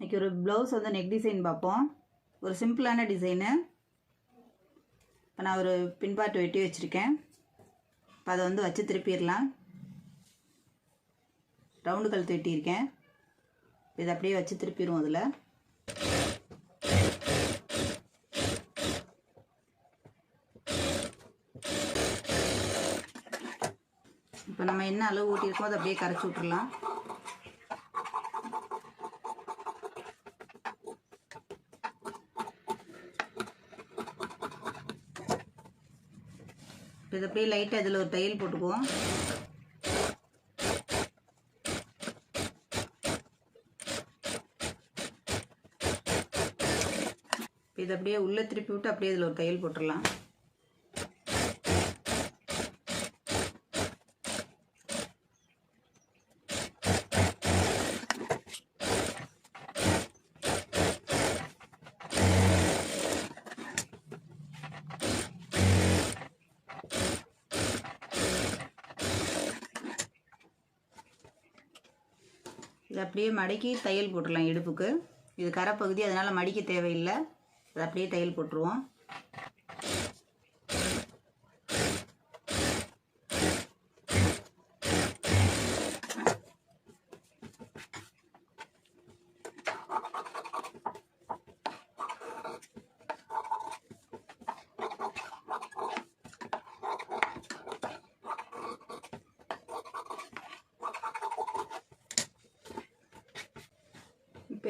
இன்னைக்கு ஒரு ப்ளவுஸ் வந்து நெக் டிசைன் பார்ப்போம். ஒரு சிம்பிளான டிசைனு இப்போ நான் ஒரு பின்பாட்டு வெட்டி வச்சுருக்கேன். இப்போ அதை வந்து வச்சு திருப்பிடலாம். ரவுண்டு கழுத்து வெட்டியிருக்கேன். இதை அப்படியே வச்சு திருப்பிடுவோம் அதில். இப்போ நம்ம என்ன அளவு ஊட்டியிருக்கோம் அதை அப்படியே கரைச்சி விட்ருலாம் இப்போ இதை அப்படியே லைட்டாக இதில் ஒரு தையல் போட்டுக்குவோம். இப்போ இதை அப்படியே உள்ளே திருப்பி விட்டு அப்படியே இதில் ஒரு தையல் போட்டுடலாம். இதை அப்படியே மடக்கி தையல் போட்டுடலாம் இடுப்புக்கு. இது கரைப்பகுதி அதனால் மடிக்க தேவையில்லை. அதை அப்படியே தையல் போட்டுருவோம்.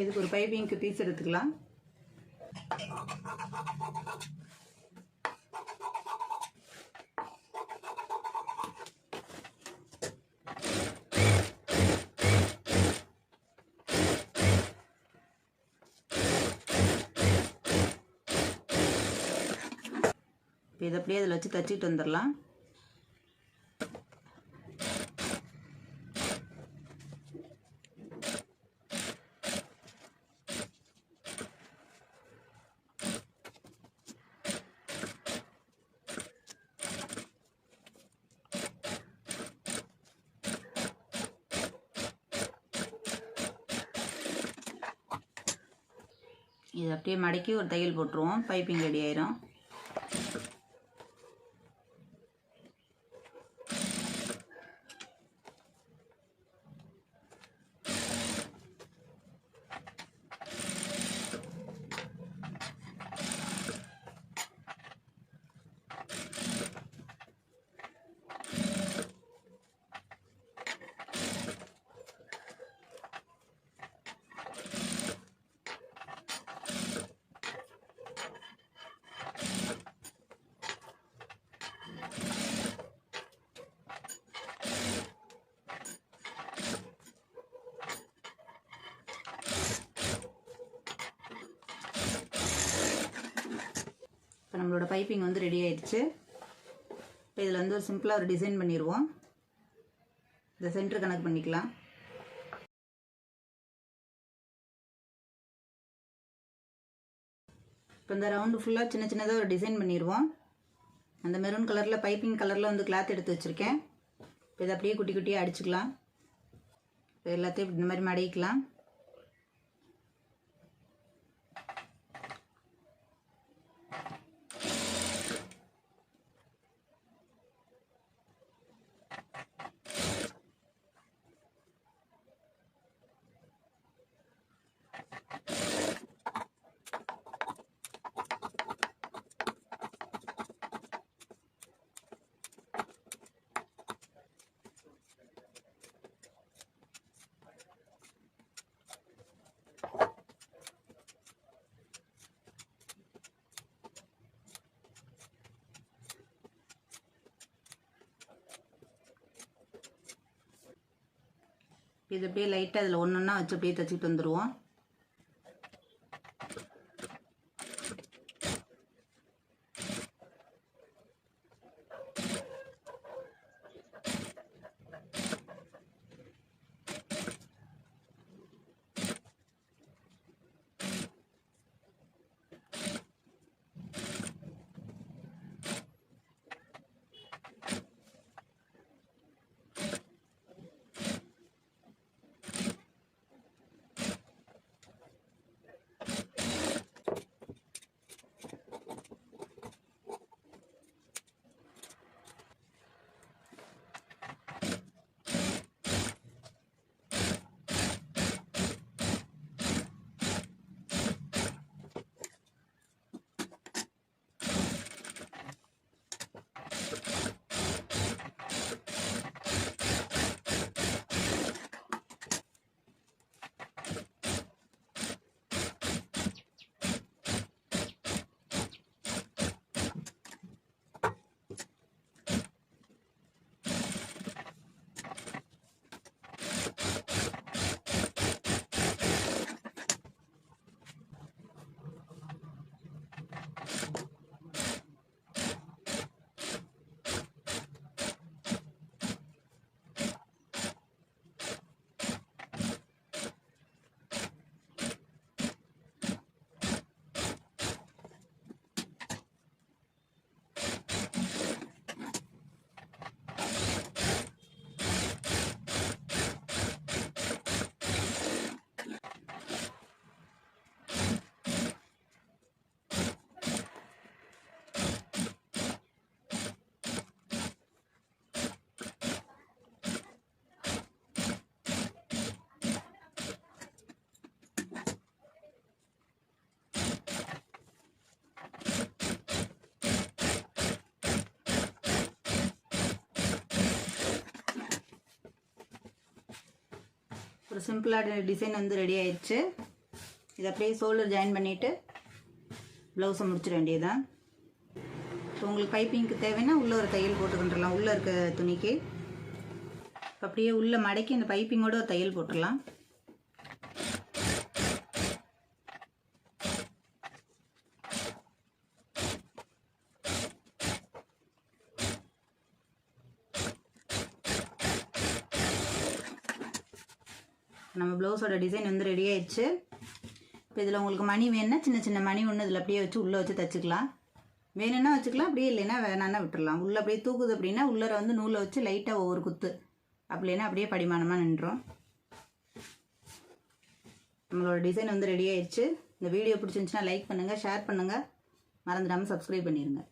இப்போ இதுக்கு ஒரு பைப்பிங்க்கு பீஸ் எடுத்துக்கலாம். இப்போ இதை அப்படியே அதில் வச்சு தச்சிட்டு வந்துடலாம். இது அப்படியே மடக்கி ஒரு தையல் போட்டுருவோம். பைப்பிங் ரெடி ஆயிரும். இப்போ நம்மளோட பைப்பிங் வந்து ரெடி ஆயிடுச்சு. இப்போ இதில் வந்து ஒரு சிம்பிளாக ஒரு டிசைன் பண்ணிடுவோம் இந்த சென்டர் கணக்கு பண்ணிக்கலாம். இப்போ இந்த ரவுண்டு ஃபுல்லாக சின்ன சின்னதாக ஒரு டிசைன் பண்ணிடுவோம் அந்த மெரூன் கலரில் பைப்பிங் கலரில் வந்து கிளாத் எடுத்து வச்சுருக்கேன். இப்போ இதை அப்படியே குட்டி குட்டியாக அடிச்சுக்கலாம். இப்போ எல்லாத்தையும் இந்த மாதிரி மடிக்கலாம் இது அப்படியே லைட்டாக அதில் ஒன்று ஒன்றா வச்சு அப்படியே தைச்சிட்டு வந்துடுவோம் ஒரு சிம்பிளான டிசைன் வந்து ரெடி ஆயிடுச்சு இதை அப்படியே ஷோல்டர் ஜாயின் பண்ணிவிட்டு ப்ளவுஸை முடிச்சிட வேண்டியதுதான். இப்போ உங்களுக்கு பைப்பிங்க்கு தேவைன்னா உள்ளே ஒரு தையல் போட்டுக்கிட்டுலாம் உள்ளே இருக்க துணிக்கு. அப்படியே உள்ளே மடக்கி அந்த பைப்பிங்கோட ஒரு தையல் போட்டுடலாம் நம்ம ப்ளவுஸோட டிசைன் வந்து ரெடி ஆயிடுச்சு. இப்போ இதில் உங்களுக்கு மணி வேணும்னா சின்ன சின்ன மணி ஒன்று இதில் அப்படியே வச்சு உள்ளே வச்சு தச்சுக்கலாம். வேணும்னா வச்சுக்கலாம் அப்படியே இல்லைன்னா வேணான்னா விட்டுடலாம் உள்ளே அப்படியே தூக்குது அப்படின்னா உள்ளர வந்து நூலை வச்சு லைட்டாக ஒவ்வொரு குத்து. அப்படின்னா அப்படியே படிமானமாக நின்றோம் நம்மளோட டிசைன் வந்து ரெடி ஆயிடுச்சு. இந்த வீடியோ பிடிச்சிருந்துச்சுன்னா லைக் பண்ணுங்கள் ஷேர் பண்ணுங்கள் மறந்துடாமல் சப்ஸ்கிரைப் பண்ணிடுங்க